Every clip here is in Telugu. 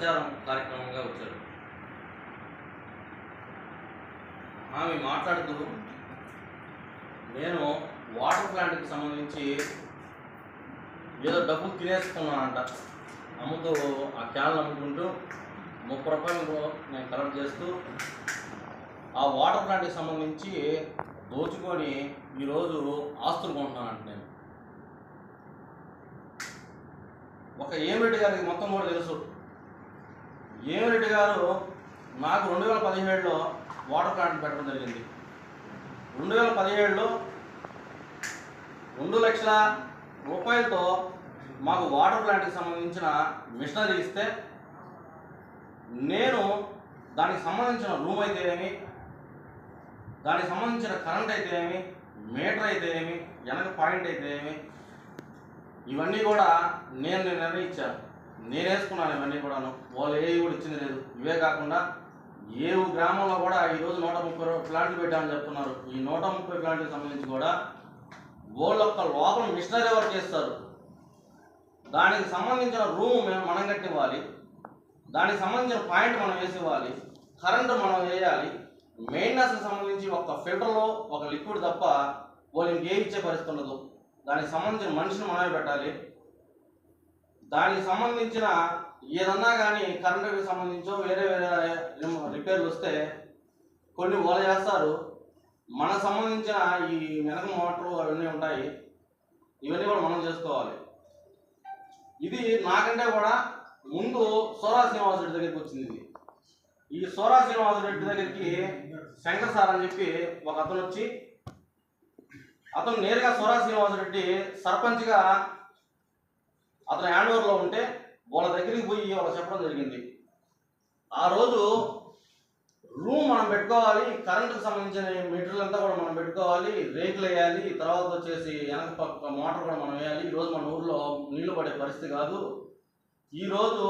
ప్రచారం కార్యక్రమంగా వచ్చారు. ఆమె మాట్లాడుతూ నేను వాటర్ ప్లాంట్కి సంబంధించి ఏదో డబ్బులు తినేసుకున్నానంట. అమ్ముతూ ఆ క్యాన్లు అమ్ముకుంటూ ముప్పై రూపాయలు నేను కలెక్ట్ చేస్తూ ఆ వాటర్ ప్లాంట్కి సంబంధించి దోచుకొని ఈరోజు ఆస్తులు కొంటున్నానంట నేను. ఒక ఏమిటి గారికి మొత్తం కూడా తెలుసు. ఏమిరెడ్డి గారు నాకు రెండు వేల పదిహేడులో వాటర్ ప్లాంట్ పెట్టడం జరిగింది. రెండు వేల పదిహేడులో రెండు లక్షల రూపాయలతో మాకు వాటర్ ప్లాంట్కి సంబంధించిన మిషనరీ ఇస్తే నేను దానికి సంబంధించిన రూమ్ అయితే ఏమి దానికి సంబంధించిన కరెంట్ అయితే ఏమి మీటర్ అయితే ఏమి వెనక పాయింట్ అయితే ఏమి ఇవన్నీ కూడా నేను నిర్ణయించాను. నేను వేసుకున్నాను ఇవన్నీ కూడాను. వాళ్ళు ఏ కూడా ఇచ్చింది లేదు. ఇవే కాకుండా ఏ గ్రామంలో కూడా ఈరోజు నూట ముప్పై ప్లాంట్లు పెట్టామని చెప్తున్నారు. ఈ నూట ముప్పై ప్లాంట్లకు సంబంధించి కూడా వాళ్ళ యొక్క లోపల మిషనరీ వర్క్ చేస్తారు. దానికి సంబంధించిన రూమ్ మేము మనం కట్టివ్వాలి. దానికి సంబంధించిన పాయింట్ మనం వేసివ్వాలి. కరెంటు మనం వేయాలి. మెయింటెనెన్స్కి సంబంధించి ఒక ఫిల్టర్లో ఒక లిక్విడ్ తప్ప వాళ్ళు ఇంకే ఇచ్చే పరిస్థితి ఉండదు. దానికి సంబంధించిన మనిషిని మనమే పెట్టాలి. దానికి సంబంధించిన ఏదన్నా కానీ కరెంటుకి సంబంధించో వేరే వేరే రిపేర్లు వస్తే కొన్ని ఓల చేస్తారు. మనకు సంబంధించిన ఈ వెనక మోటార్లు అవన్నీ ఉంటాయి. ఇవన్నీ కూడా మనం చేసుకోవాలి. ఇది నాకంటే కూడా ముందు సోరా శ్రీనివాస రెడ్డి దగ్గరికి వచ్చింది ఇది. ఈ సోరా శ్రీనివాస రెడ్డి దగ్గరికి శంకర్ సార్ అని చెప్పి ఒక అతను వచ్చి అతను నేరుగా సోరా శ్రీనివాస రెడ్డి సర్పంచ్గా అతను హ్యాండ్ ఓవర్లో ఉంటే వాళ్ళ దగ్గరికి పోయి వాళ్ళు చెప్పడం జరిగింది. ఆ రోజు రూమ్ మనం పెట్టుకోవాలి కరెంటుకు సంబంధించిన మెటీరియల్ అంతా కూడా మనం పెట్టుకోవాలి రేకులు వేయాలి తర్వాత వచ్చేసి వెనక పక్క మోటార్ కూడా మనం వేయాలి. ఈరోజు రోజు మన ఊర్లో నీళ్ళు పడే పరిస్థితి కాదు. ఈరోజు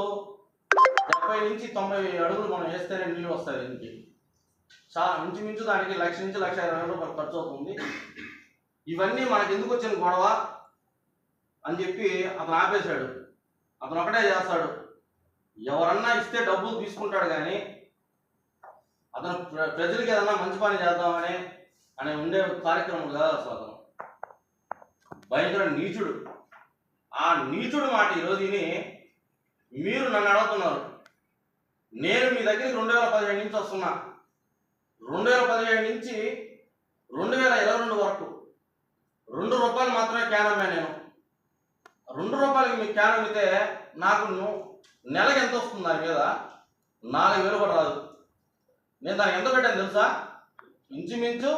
డెబ్బై నుంచి తొంభై అడుగులు మనం వేస్తేనే నీళ్ళు వస్తాయి దీనికి చా ఇంచుమించు దానికి లక్ష నుంచి లక్ష ఇరవై రూపాయలు ఖర్చు అవుతుంది. ఇవన్నీ మనకి ఎందుకు వచ్చిన గొడవ? అని చెప్పి అతను ఆపేశాడు. అతను ఒకటే చేస్తాడు. ఎవరన్నా ఇస్తే డబ్బులు తీసుకుంటాడు కానీ అతను ప్ర- ప్రజలకి ఏదన్నా మంచి పని చేద్దామని అనే ఉండే కార్యక్రమం కాదు అసలు అతను. భయంకర నీచుడు. ఆ నీచుడు మాట ఈరోజు విని మీరు నన్ను అడుగుతున్నారు. నేను మీ దగ్గరికి రెండు వేల పదిహేడు నుంచి వస్తున్నా. రెండు వేల పదిహేడు నుంచి రెండు వేల ఇరవై రెండు వరకు. రెండు రూపాయలు మాత్రమే క్యాన్ అమ్మా నేను. రెండు రూపాయలకి మీకు క్యాన్ అమ్మితే నాకు నెలకు ఎంత వస్తుంది దాని మీద? నాలుగు వేలు కూడా రాదు. నేను దానికి ఎంత పెట్టాను తెలుసా? ఇంచుమించు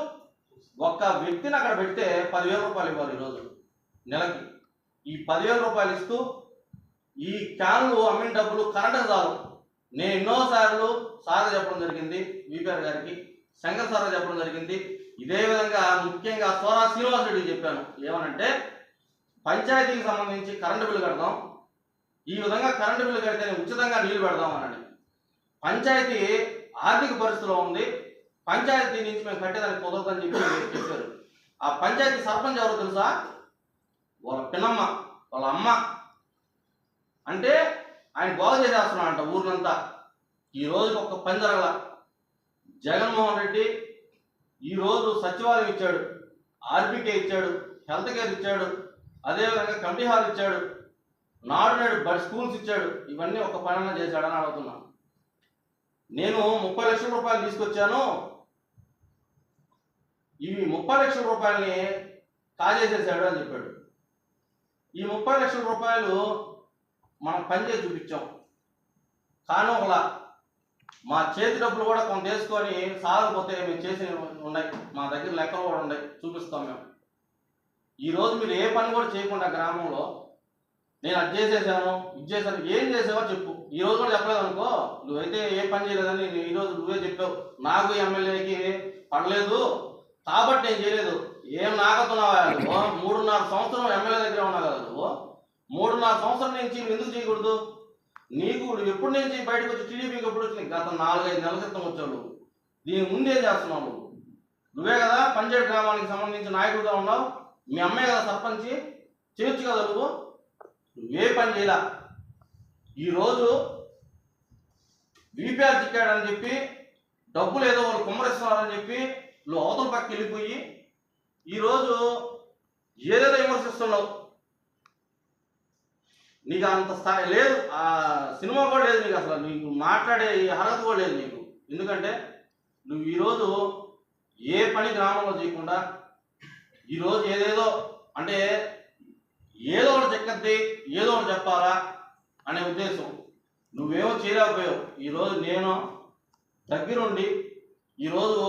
ఒక్క వ్యక్తిని అక్కడ పెడితే పదివేల రూపాయలు ఇవ్వాలి ఈరోజు నెలకి. ఈ పదివేల రూపాయలు ఇస్తూ ఈ క్యాన్లు అమ్మిన డబ్బులు కరెంట్ చాలు. నేను ఎన్నోసార్లు సార్ చెప్పడం జరిగింది విపిఆర్ గారికి శంకర్ సార్ చెప్పడం జరిగింది. ఇదే విధంగా ముఖ్యంగా సోరా శ్రీనివాస్ రెడ్డికి చెప్పాను. ఏమనంటే పంచాయతీకి సంబంధించి కరెంటు బిల్లు కడదాం. ఈ విధంగా కరెంటు బిల్లు కడితేనే ఉచితంగా నీళ్ళు పెడదాం అనండి. పంచాయతీ ఆర్థిక పరిస్థితిలో ఉంది. పంచాయతీ నుంచి మేము కట్టేదానికి కుదరదని చెప్పి చెప్పారు. ఆ పంచాయతీ సర్పంచ్ ఎవరు తెలుసా? వాళ్ళ పిన్నమ్మ వాళ్ళ అమ్మ. అంటే ఆయన బాగు చేసేస్తున్నాడు అంట ఊరినంతా. ఈ రోజుకి ఒక్క పని జరగల. జగన్మోహన్ రెడ్డి ఈ రోజు సచివాలయం ఇచ్చాడు. ఆర్బీకే ఇచ్చాడు. హెల్త్ కేర్ ఇచ్చాడు. అదేవిధంగా కమిటీ హాల్ ఇచ్చాడు నాడు నేడు బడి స్కూల్స్ ఇచ్చాడు ఇవన్నీ ఒక పనన్నా చేశాడని అడుగుతున్నాను. నేను ముప్పై లక్షల రూపాయలు తీసుకొచ్చాను ఇవి ముప్పై లక్షల రూపాయలని కాజేసేసాడు అని చెప్పాడు. ఈ ముప్పై లక్షల రూపాయలు మనం పనిచేసి చూపించాం. కానీ ఒకలా మా చేతి డబ్బులు కూడా కొంత వేసుకొని సాగకపోతే మేము చేసి ఉన్నాయి మా దగ్గర లెక్కలు కూడా ఉన్నాయి చూపిస్తాం మేము. ఈ రోజు మీరు ఏ పని కూడా చేయకుండా గ్రామంలో నేను అది చేసేసాను ఇది చేశాను ఏం చేసావో చెప్పు. ఈ రోజు కూడా చెప్పలేదు అనుకో నువ్వైతే ఏ పని చేయలేదని ఈ రోజు నువ్వే చెప్పావు. నాకు ఎమ్మెల్యేకి పడలేదు కాబట్టి నేను చేయలేదు. ఏం నాకుతున్నావా నువ్వు? మూడున్నర సంవత్సరం ఎమ్మెల్యే దగ్గర ఉన్నావు కదా నువ్వు? మూడున్నర సంవత్సరం నుంచి ఎందుకు చేయకూడదు? నీకు నువ్వు ఎప్పటి నుంచి బయటకు వచ్చి టీడీపీకి ఎప్పుడు వచ్చి గత నాలుగైదు నెలల క్రితం వచ్చావు నువ్వు. దీని ముందే చేస్తున్నావు నువ్వే? కదా పంచాయతీ గ్రామానికి సంబంధించిన నాయకుడుగా ఉన్నావు. మీ అమ్మాయి కదా సర్పంచి చేయొచ్చు కదా నువ్వు? నువ్వే పని చేయలా? ఈరోజు వీపీఆర్ చిక్కాడని చెప్పి డబ్బులు ఏదో వాళ్ళు కుమ్మరిస్తున్నారని చెప్పి నువ్వు అవతల పక్క వెళ్ళిపోయి ఈరోజు ఏదేదో విమర్శిస్తున్నావు. నీకు అంత స్థాయి లేదు. ఆ సినిమా కూడా లేదు నీకు అసలు. నీకు మాట్లాడే అర్హత కూడా లేదు నీకు. ఎందుకంటే నువ్వు ఈరోజు ఏ పని గ్రామంలో చేయకుండా ఈరోజు ఏదేదో అంటే ఏదో ఒకటి చెక్కద్ది ఏదో ఒకటి చెప్పాలా అనే ఉద్దేశం. నువ్వేమో చేయలేకపోయావు ఈరోజు నేను దగ్గరుండి ఈరోజు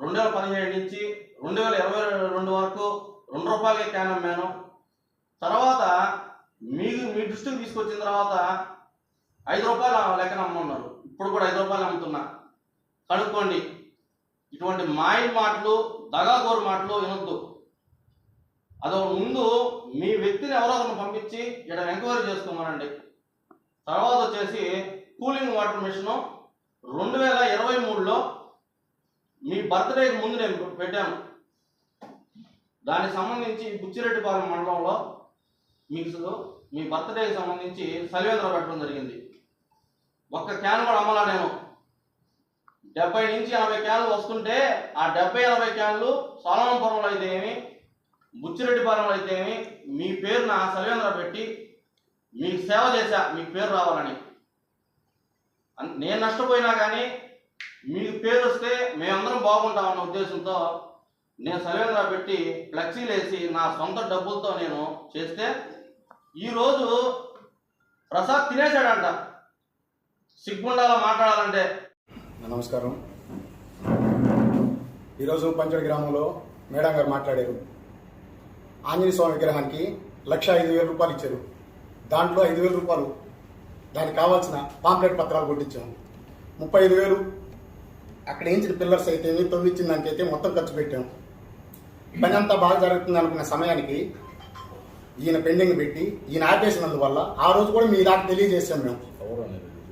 రెండు వేల పదిహేడు నుంచి రెండు వేల ఇరవై రెండు వరకు రెండు రూపాయలకే క్యాన్ అమ్మాను. తర్వాత మీకు మీ దృష్టికి తీసుకొచ్చిన తర్వాత ఐదు రూపాయలు లెక్కన అమ్మన్నారు. ఇప్పుడు కూడా ఐదు రూపాయలు అమ్ముతున్నా. కనుక్కోండి. ఇటువంటి మాయ మాటలు దగాగోరు మాటలు వినొద్దు. అదో ముందు మీ వ్యక్తిని ఎవరో ఒకరిని పంపించి ఇక్కడ ఎంక్వైరీ చేసుకోమనండి. తర్వాత వచ్చేసి కూలింగ్ వాటర్ మిషన్ రెండు వేల ఇరవై మూడులో మీ బర్త్డేకి ముందు నేను పెట్టాను. దానికి సంబంధించి బుచ్చిరెడ్డిపాలెం మండలంలో మీకు మీ బర్త్డేకి సంబంధించి సలివేంద్ర పెట్టడం జరిగింది. ఒక్క క్యాన్ కూడా అమ్మలా నేను. డెబ్బై నుంచి ఎనభై క్యాన్లు వస్తుంటే ఆ డెబ్బై ఎనభై క్యాన్లు సోలమంపురంలో అయితే ఏమి బుచ్చిరెడ్డిపాలెంలో అయితే ఏమి మీ పేరున సర్వేంద్ర పెట్టి మీకు సేవ చేశా మీ పేరు రావాలని. అన్- నేను నష్టపోయినా కానీ మీకు పేరు వస్తే మేమందరం బాగుంటామన్న ఉద్దేశంతో నేను సర్వేంద్ర పెట్టి ఫ్లెక్సీలు వేసి నా సొంత డబ్బులతో నేను చేస్తే ఈరోజు ప్రసాద్ తినేశాడంట. సిగ్గుండాలో మాట్లాడాలంటే. నమస్కారం. ఈరోజు పంచడి గ్రామంలో మేడం గారు మాట్లాడారు. ఆంజనేయ స్వామి విగ్రహానికి లక్ష ఐదు వేల రూపాయలు ఇచ్చారు. దాంట్లో ఐదు వేల రూపాయలు దానికి కావాల్సిన పాంప్లెట్ పత్రాలు కొట్టించాము. ముప్పై ఐదు వేలు అక్కడ ఏంచిన పిల్లర్స్ అయితే తొమ్మిచ్చిన దానికైతే మొత్తం ఖర్చు పెట్టాము. పని అంతా బాగా జరుగుతుంది అనుకున్న సమయానికి ఈయన పెండింగ్ పెట్టి ఈయన ఆపేసినందువల్ల ఆ రోజు కూడా మీ దాకా తెలియజేసాం మేము.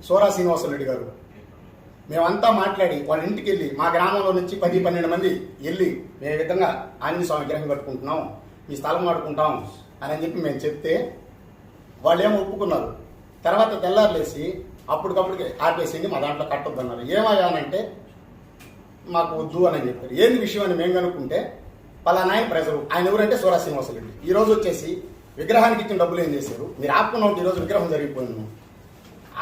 సోరా శ్రీనివాసరెడ్డి గారు. మేమంతా మాట్లాడి వాళ్ళ ఇంటికి వెళ్ళి మా గ్రామంలో నుంచి పది పన్నెండు మంది వెళ్ళి మేము విధంగా ఆంజనేయ స్వామి విగ్రహం కట్టుకుంటున్నాం. ఈ స్థలం వాడుకుంటాం అని చెప్పి మేము చెప్తే వాళ్ళు ఏమో ఒప్పుకున్నారు. తర్వాత తెల్లారులేసి అప్పటికప్పటికి ఆపేసింది మా దాంట్లో కట్టొద్దు అన్నారు ఏమయ్యానంటే మాకు వద్దు అని చెప్పారు. ఏంది విషయం అని మేము కనుక్కుంటే పలానా ఆయన ప్రజలు ఆయన ఎవరంటే సూరా శ్రీనివాసరెడ్డి ఈ రోజు వచ్చేసి విగ్రహానికి ఇచ్చిన డబ్బులు ఏం చేశారు? మీరు ఆపుకున్న ఈ రోజు విగ్రహం జరిగిపోయింది.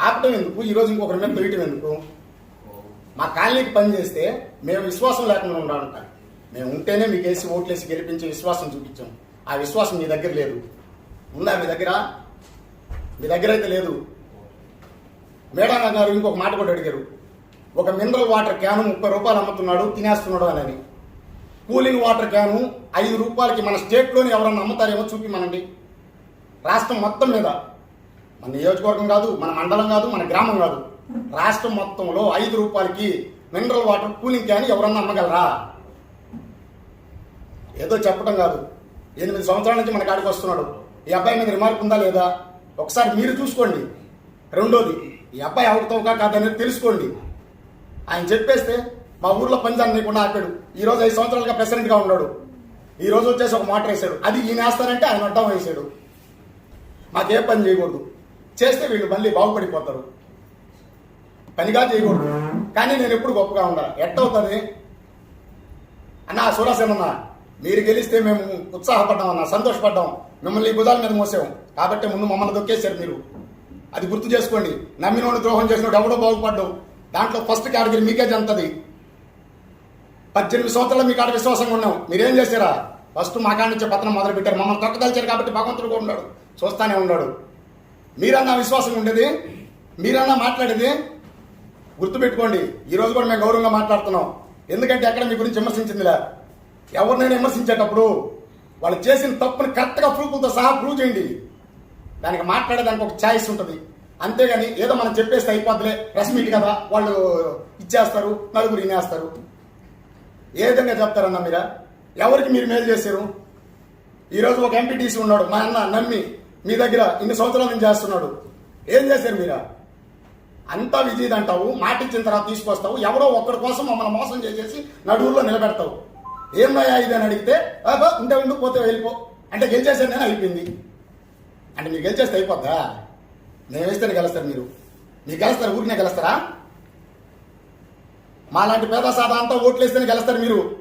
ఆపటం ఎందుకు? ఈ రోజు ఇంకొకరి మీద తొయ్యటం ఎందుకు? మా కాలనీకి పని చేస్తే మేము విశ్వాసం లేకుండా ఉండాలంటారు. మేము ఉంటేనే మీకు వేసి ఓట్లేసి గెలిపించి విశ్వాసం చూపించాం. ఆ విశ్వాసం మీ దగ్గర లేదు. ఉందా మీ దగ్గర? మీ దగ్గర అయితే లేదు. మేడం గారు ఇంకొక మాట కూడా అడిగారు. ఒక మినరల్ వాటర్ క్యాను ముప్పై రూపాయలు అమ్ముతున్నాడు తినేస్తున్నాడు అని కూలింగ్ వాటర్ క్యాను ఐదు రూపాయలకి మన స్టేట్లోని ఎవరన్నా అమ్ముతారేమో చూపిమనండి. రాష్ట్రం మొత్తం మీద. మన నియోజకవర్గం కాదు మన మండలం కాదు మన గ్రామం కాదు. రాష్ట్రం మొత్తంలో ఐదు రూపాయలకి మినరల్ వాటర్ కూలింగ్ క్యాన్ ఎవరన్నా అమ్మగలరా? ఏదో చెప్పడం కాదు. ఎనిమిది సంవత్సరాల నుంచి మన కాడికి వస్తున్నాడు. ఈ అబ్బాయి మీద రిమార్క్ ఉందా లేదా? ఒకసారి మీరు చూసుకోండి. రెండోది ఈ అబ్బాయి అవకతవక కాదనేది తెలుసుకోండి. ఆయన చెప్పేస్తే మా ఊర్లో పని జరగకుండా ఆపాడు. ఈ రోజు ఐదు సంవత్సరాలుగా ప్రెసిడెంట్గా ఉన్నాడు. ఈరోజు వచ్చేసి ఒక మాట వేసాడు అది ఈయన వేస్తారంటే ఆయన అడ్డం వేసాడు మాకే పని చేయకూడదు. చేస్తే వీళ్ళు మళ్ళీ బాగుపడిపోతారు. పనిగా చేయకూడదు. కానీ నేను ఎప్పుడు గొప్పగా ఉండాలి. ఎట్టవుతుంది అన్న సూరసేనన్న మీరు గెలిస్తే మేము ఉత్సాహపడ్డాం అన్న సంతోషపడ్డాం. మిమ్మల్ని ఈ భుజాల మీద మోసాం కాబట్టి ముందు మమ్మల్ని దొక్కేశారు మీరు. అది గుర్తు చేసుకోండి. నమ్మినోడు ద్రోహం చేసినోడు ఎవడో బాగుపడ్డావు దాంట్లో ఫస్ట్ కేటగిరీ మీకే జంతది. పద్దెనిమిది సంవత్సరాలు మీ కాడ విశ్వాసంగా ఉన్నాం. మీరేం చేశారా? ఫస్ట్ మా కాడ నుంచే పత్రం మొదలు పెట్టారు మమ్మల్ని తొక్కదలిచారు కాబట్టి భగవంతుడు కూడా ఉన్నాడు. చూస్తానే ఉన్నాడు. మీరన్నా విశ్వాసం ఉండేది? మీరన్నా మాట్లాడేది? గుర్తుపెట్టుకోండి. ఈరోజు కూడా మేము గౌరవంగా మాట్లాడుతున్నాం. ఎందుకంటే ఎక్కడ మీ గురించి విమర్శించిందిలే? ఎవరినైనా విమర్శించేటప్పుడు వాళ్ళు చేసిన తప్పుని కరెక్ట్గా ప్రూఫ్లతో సహా ప్రూవ్ చేయండి. దానికి మాట్లాడేదానికి ఒక ఛాయిస్ ఉంటుంది. అంతేగాని ఏదో మనం చెప్పేస్తే అయిపోద్దిలే ప్రెస్ మీట్ కదా వాళ్ళు ఇచ్చేస్తారు నలుగురు వినేస్తారు. ఏ విధంగా చెప్తారన్నా మీరా? ఎవరికి మీరు మేలు చేశారు? ఈరోజు ఒక ఎంపీటీసీ ఉన్నాడు మా అన్న నమ్మి మీ దగ్గర ఇన్ని సంవత్సరాల నుంచి చేస్తున్నాడు. ఏం చేశారు మీరా? అంతా విజయ్ అంటావు మాట ఇచ్చిన తర్వాత తీసుకొస్తావు ఎవరో ఒక్కడి కోసం మమ్మల్ని మోసం చేసేసి నడువుల్లో నిలబెడతావు. ఏమయ్యా ఇది అని అడిగితే "అబ్బా, ఉంటే ఉండు పోతే వెళ్ళిపో. అంటే గెలిచేసాను నేను అయిపోయింది. అంటే మీరు గెలిచేస్తే అయిపోద్దా? నేను వేస్తేనే గెలుస్తారు మీరు. మీరు గెలుస్తారు ఊరినే గెలుస్తారా? మాలాంటి పేద సాధ అంతా ఓట్లు వేస్తేనే గెలుస్తారు మీరు.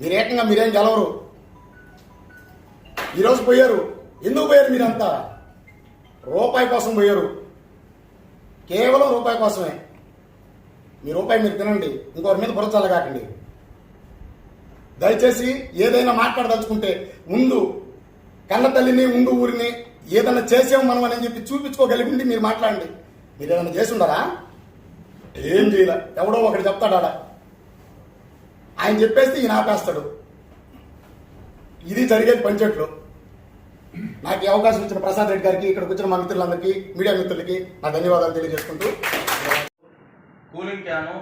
మీరు ఏకంగా మీరేం గెలవరు. ఈరోజు పోయారు. ఎందుకు పోయారు మీరంతా? రూపాయి కోసం పోయారు. కేవలం రూపాయి కోసమే. మీ రూపాయి మీరు తినండి. ఇంకొకరి మీద బురచాలి కాకండి దయచేసి ఏదైనా మాట్లాడదలుచుకుంటే ముందు కన్న తల్లిని ఉండు ఊరిని ఏదైనా చేసాము మనం అని చెప్పి చూపించుకోగలిగింది మీరు మాట్లాడండి. మీరు ఏదైనా చేసి ఉండరా ఏం చేయలే. ఎవడో ఒకటి చెప్తాడు ఆయన చెప్పేస్తే ఈయన ఆపేస్తాడు. ఇది జరిగేది పంచెట్లు నాకు ఈ అవకాశం ఇచ్చిన ప్రసాద్ రెడ్డి గారికి ఇక్కడికి వచ్చిన మా మిత్రులందరికీ మీడియా మిత్రులకి నా ధన్యవాదాలు తెలియజేసుకుంటూ కూలింగ్ క్యాను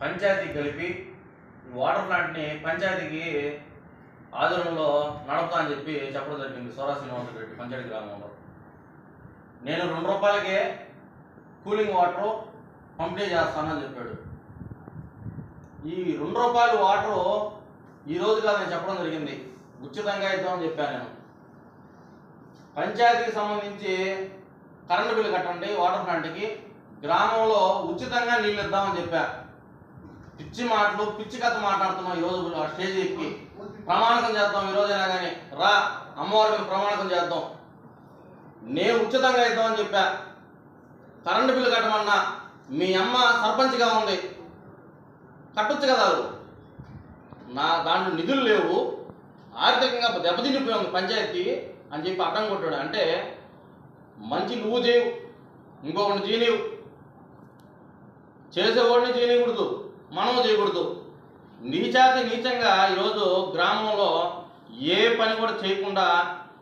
పంచాయతీ కలిపి వాటర్ ప్లాంట్ని పంచాయతీకి ఆధ్వర్యంలో నడపతా అని చెప్పి చెప్పడం జరిగింది. సోరా శ్రీనివాస రెడ్డి పంచాయతీ గ్రామంలో నేను రెండు రూపాయలకే కూలింగ్ వాటర్ పంపిణీ చేస్తానని చెప్పాడు. ఈ రెండు రూపాయలు వాటరు ఈ రోజు నేను చెప్పడం జరిగింది. ఉచితంగా ఇద్దామని చెప్పాను నేను. పంచాయతీకి సంబంధించి కరెంటు బిల్లు కట్టండి వాటర్ ప్లాంట్కి. గ్రామంలో ఉచితంగా నీళ్ళు ఇద్దామని చెప్పాను పిచ్చి మాటలు పిచ్చి కథ మాట్లాడుతున్నాం ఈరోజు ఆ స్టేజ్ ఎక్కి. ప్రమాణకం చేద్దాం ఈ రోజైనా కానీ రా అమ్మవారిని మీద ప్రమాణకం చేద్దాం. నేను ఉచితంగా ఇద్దామని చెప్పా. Current bill కట్టమన్నా. మీ అమ్మ సర్పంచ్గా ఉంది. కట్టొచ్చు కదా నా దాంట్లో నిధులు లేవు. ఆర్థికంగా దెబ్బతిండిపోయి ఉంది పంచాయతీ అని చెప్పి అడ్డం కొట్టాడు. అంటే మంచి నువ్వు చేయవు. ఇంకొకటి చేయలేవు చేసేవాడిని చేయకూడదు మనం చేయకూడదు. నీచాతి నీచంగా ఈరోజు గ్రామంలో ఏ పని కూడా చేయకుండా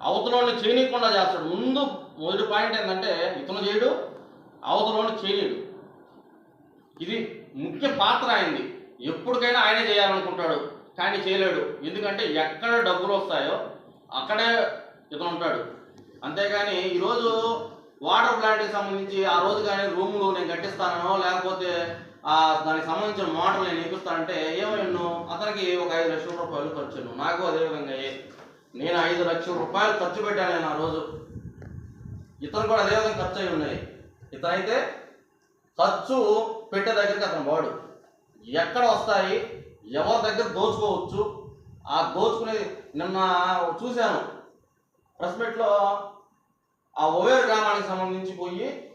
అవతలని చేయనీయకుండా చేస్తాడు. ముందు మొదటి పాయింట్ ఏంటంటే ఇతను చేయడు అవతలని చేయలేడు. ఇది ముఖ్య పాత్ర అయింది ఎప్పటికైనా ఆయనే చేయాలనుకుంటాడు కానీ చేయలేడు. ఎందుకంటే ఎక్కడ డబ్బులు వస్తాయో అక్కడే ఇతను ఉంటాడు. అంతేగాని ఈరోజు వాటర్ ప్లాంట్కి సంబంధించి ఆ రోజు కానీ రూములు నేను కట్టిస్తానో లేకపోతే దానికి సంబంధించిన మోటార్లు నేను ఇప్పిస్తానంటే ఏమైనా అతనికి ఒక ఐదు లక్షల రూపాయలు ఖర్చును నాకు అదే విధంగా నేను ఐదు లక్షల రూపాయలు ఖర్చు పెట్టాను నేను ఆ రోజు. ఇతను కూడా అదే విధంగా ఖర్చు అయి ఉన్నాయి. ఇతనైతే ఖర్చు పెట్టే దగ్గరికి అతను వాడు. ఎక్కడ వస్తాయి? ఎవరి దగ్గర దోచుకోవచ్చు? ఆ దోచుకునేది నిన్న చూశాను. ప్రెస్మెట్లో ఆ ఓవేర్ గ్రామానికి సంబంధించి పోయి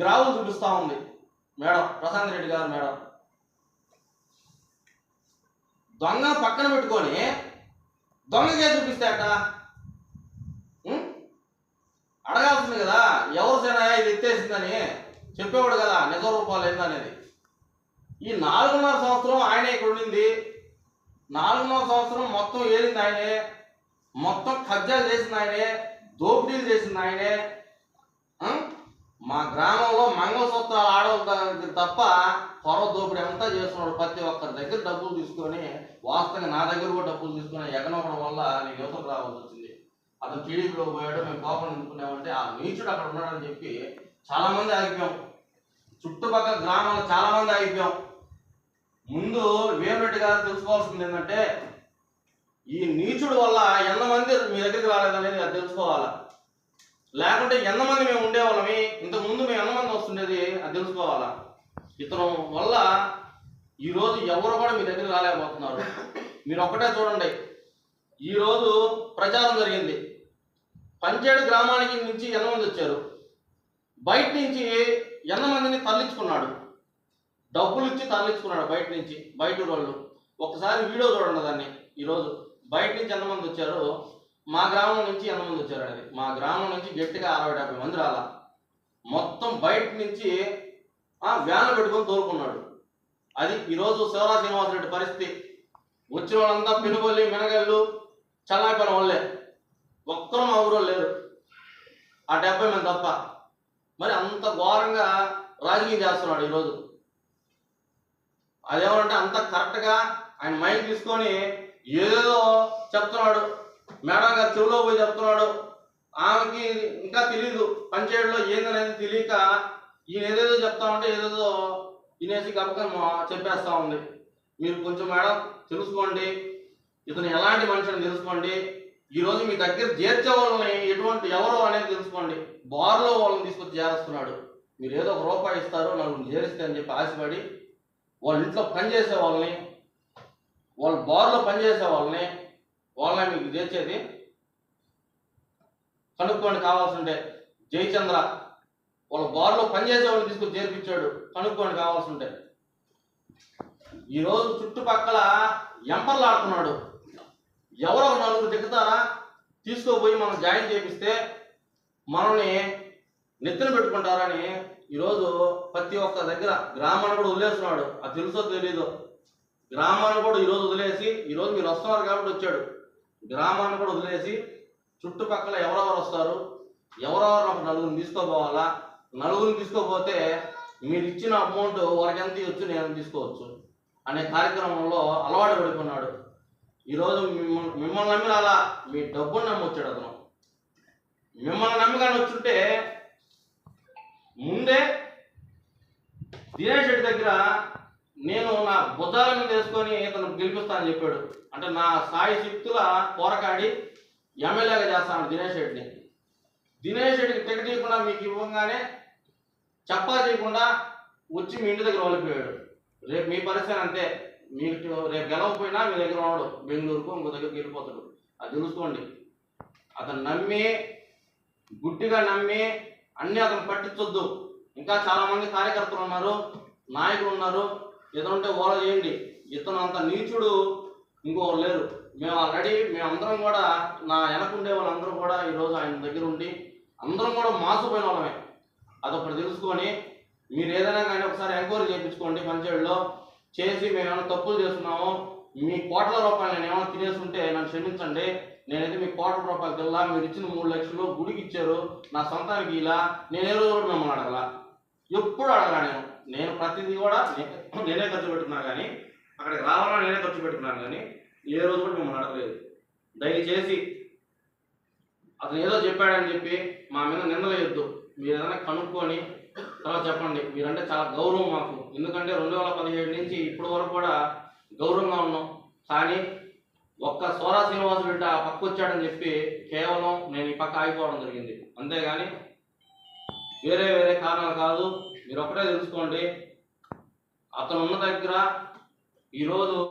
గ్రావులు చూపిస్తూ ఉంది. మేడం ప్రశాంత్ రెడ్డి గారు మేడం. దొంగ పక్కన పెట్టుకొని దొంగ చేసి అట్ట అడగాల్సింది కదా ఎవరు సేనా ఇది ఎత్తేసిందని చెప్పేవాడు కదా నిజ రూపాయలు ఏందనేది. ఈ నాలుగున్నర సంవత్సరం ఆయనే ఇక్కడ ఉండింది. నాలుగున్నర సంవత్సరం మొత్తం ఏలింది ఆయనే. మొత్తం కబ్జాలు చేసింది ఆయనే దోపిడీలు చేసింది ఆయనే. మా గ్రామంలో మంగళసూత్రాలు ఆడవాళ్ళ దగ్గర తప్ప పొరవ దోపిడీ అంతా చేస్తున్నాడు ప్రతి ఒక్కరి దగ్గర డబ్బులు తీసుకొని వాస్తవంగా నా దగ్గర కూడా డబ్బులు తీసుకొని ఎగనవడం వల్ల నేను యువతకు రావాల్సి వచ్చింది. అతను టీడీపీలో పోయాడు మేము కోపం ఎందుకున్నామంటే ఆ నీచుడు అక్కడ ఉన్నాడని చెప్పి చాలామంది ఆగిపోయాం. చుట్టుపక్కల గ్రామాలు చాలామంది ఆగిపోయాం. ముందు వేమిరెడ్డి గారు తెలుసుకోవాల్సింది ఏంటంటే ఈ నీచుడు వల్ల ఎంతమంది మీ దగ్గరికి రాలేదనేది అది తెలుసుకోవాలా? లేకుంటే ఎంతమంది మేము ఉండేవాళ్ళమి? ఇంతకుముందు మేము ఎంతమంది వస్తుండేది? అది తెలుసుకోవాలా? ఇతను వల్ల ఈరోజు ఎవరు కూడా మీ దగ్గర రాలేకపోతున్నారు. మీరు ఒక్కటే చూడండి. ఈరోజు ప్రచారం జరిగింది. పంచేడు గ్రామానికి నుంచి ఎంతమంది వచ్చారు? బయట నుంచి ఎంతమందిని తరలించుకున్నాడు? డబ్బులు ఇచ్చి తరలించుకున్నాడు బయట నుంచి బయట వాళ్ళు. ఒకసారి వీడియో చూడండి దాన్ని ఈరోజు. బయట నుంచి ఎంతమంది వచ్చారో మా గ్రామం నుంచి ఎంతమంది వచ్చారు అనేది మా గ్రామం నుంచి గట్టిగా అరవై డెబ్బై మంది రాలా. మొత్తం బయట నుంచి ఆ వ్యాన్ పెట్టుకొని తోలుకున్నాడు. అది ఈరోజు శివరా శ్రీనివాసరెడ్డి పరిస్థితి. వచ్చిన వాళ్ళంతా పెనుగొల్లి మినగళ్ళు చల్లాయిపోయిన వాళ్ళే. ఒక్కరు మా ఊరు లేరు. ఆ డెబ్బై మంది తప్ప. మరి అంత ఘోరంగా రాజకీయం చేస్తున్నాడు ఈరోజు. అదేమంటే అంత కరెక్ట్గా ఆయన మైండ్ తీసుకొని ఏదో చెప్తున్నాడు. మేడం గారు చెవిలో పోయి చెప్తున్నాడు. ఆమెకి ఇంకా తెలియదు పంచాయతీలో ఏందనేది తెలియక ఈయన ఏదేదో చెప్తా ఉంటే ఏదేదో వినేసి గబకం చెప్పేస్తా ఉంది. మీరు కొంచెం మేడం తెలుసుకోండి. ఇతను ఎలాంటి మనిషిని తెలుసుకోండి. ఈరోజు మీ దగ్గర చేర్చే వాళ్ళని ఎటువంటి ఎవరో అనేది తెలుసుకోండి. బార్లో వాళ్ళని తీసుకొచ్చి చేరుస్తున్నాడు. మీరు ఏదో ఒక రూపాయి ఇస్తారు నలుగురు చేరిస్తే అని చెప్పి ఆశపడి వాళ్ళ ఇంట్లో పనిచేసే వాళ్ళని వాళ్ళ బార్లో పనిచేసే వాళ్ళని వాళ్ళని మీకు తెచ్చేది కనుక్కోండి కావాల్సింటే. జయచంద్ర వాళ్ళ బార్లో పనిచేసే వాళ్ళని తీసుకొని చేర్పించాడు. కనుక్కోండి కావాల్సింటే. ఈరోజు చుట్టుపక్కల ఎంపర్లు ఆడుతున్నాడు. ఎవరో నలుగురు దిగుతారా తీసుకోపోయి మనం జాయిన్ చేపిస్తే మనల్ని నెత్తిన పెట్టుకుంటారని ఈరోజు ప్రతి ఒక్క దగ్గర గ్రామాన్ని కూడా వదిలేస్తున్నాడు. అది తెలుసో తెలీదో? గ్రామాన్ని కూడా ఈరోజు వదిలేసి ఈరోజు మీరు వస్తున్నారు కాబట్టి వచ్చాడు. గ్రామాన్ని కూడా వదిలేసి చుట్టుపక్కల ఎవరెవరు వస్తారు? ఎవరెవరు ఒక నలుగురిని తీసుకోపోవాలా? నలుగురిని తీసుకోపోతే మీరు ఇచ్చిన అమౌంట్ వాళ్ళకి ఎంత ఇవ్వచ్చు? నేను తీసుకోవచ్చు? అనే కార్యక్రమంలో అలవాటు పడిపోన్నాడు ఈరోజు మిమ్మల్ని మిమ్మల్ని నమ్మి అలా మీ డబ్బును నమ్మొచ్చాడు అతను. మిమ్మల్ని నమ్మకాన్ని వచ్చుంటే ముందే దినేష్ రెడ్డి దగ్గర నేను నా భుజాల మీద వేసుకొని ఇతను గెలిపిస్తానని చెప్పాడు. అంటే నా సాయి శక్తుల పోరకాడి ఎమ్మెల్యేగా చేస్తాను దినేష్ రెడ్డిని. దినేష్ రెడ్డికి టికెట్ ఇవ్వకుండా మీకు ఇవ్వగానే చెప్పా చేయకుండా వచ్చి మీ ఇంటి దగ్గర వెళ్ళిపోయాడు రేపు మీ పరిస్థితి అంతే. మీకు రేపు గెలవకపోయినా మీ దగ్గర ఉన్నాడు బెంగళూరుకు ఇంకో దగ్గరికి వెళ్ళిపోతాడు. అది తెలుసుకోండి. అతను నమ్మి గుడ్డిగా నమ్మి అన్నీ అతను పట్టించొద్దు. ఇంకా చాలామంది కార్యకర్తలు ఉన్నారు నాయకులు ఉన్నారు. ఏదో ఉంటే ఓల చేయండి. ఇతను అంత నీచుడు ఇంకోరు లేరు. మేము ఆల్రెడీ మేమందరం కూడా నా వెనకుండే వాళ్ళందరూ కూడా ఈరోజు ఆయన దగ్గర ఉండి అందరం కూడా మాసిపోయిన వాళ్ళమే. అదొకటి తెలుసుకొని మీరు ఏదైనా కానీ ఒకసారి ఎంక్వైరీ చేయించుకోండి పంచాయతీలో చేసి మేము ఏమైనా తప్పులు చేస్తున్నాము మీ కోట్ల రూపాయలు నేను ఏమైనా తినేస్తుంటే నన్ను క్షమించండి. నేనైతే మీ కోట్ల రూపాయలు తెల్లా మీరు ఇచ్చిన మూడు లక్షలు గుడికి ఇచ్చారు. నా సొంతానికి ఇలా నేను ఏ రోజు కూడా మిమ్మల్ని అడగల. ఎప్పుడు అడగలా నేను? నేను ప్రతిదీ కూడా నేనే ఖర్చు పెట్టుకున్నా కానీ అక్కడికి రావాలని నేనే ఖర్చు పెట్టుకున్నాను కానీ ఏ రోజు కూడా మిమ్మల్ని అడగలేదు. దయచేసి అతను ఏదో చెప్పాడని చెప్పి మా మీద నిందలేయొద్దు. మీరు ఏదైనా కనుక్కొని తర్వాత చెప్పండి. మీరంటే చాలా గౌరవం మాకు. ఎందుకంటే రెండు వేల పదిహేడు నుంచి ఇప్పటి వరకు కూడా గౌరవంగా ఉన్నాం. కానీ ఒక్క సోరా శ్రీనివాసు రెడ్డి ఆ పక్క వచ్చాడని చెప్పి కేవలం నేను ఈ పక్క ఆగిపోవడం జరిగింది. అంతేగాని వేరే వేరే కారణాలు కాదు. మీరు ఒకటే తెలుసుకోండి. అతను ఉన్న దగ్గర ఈరోజు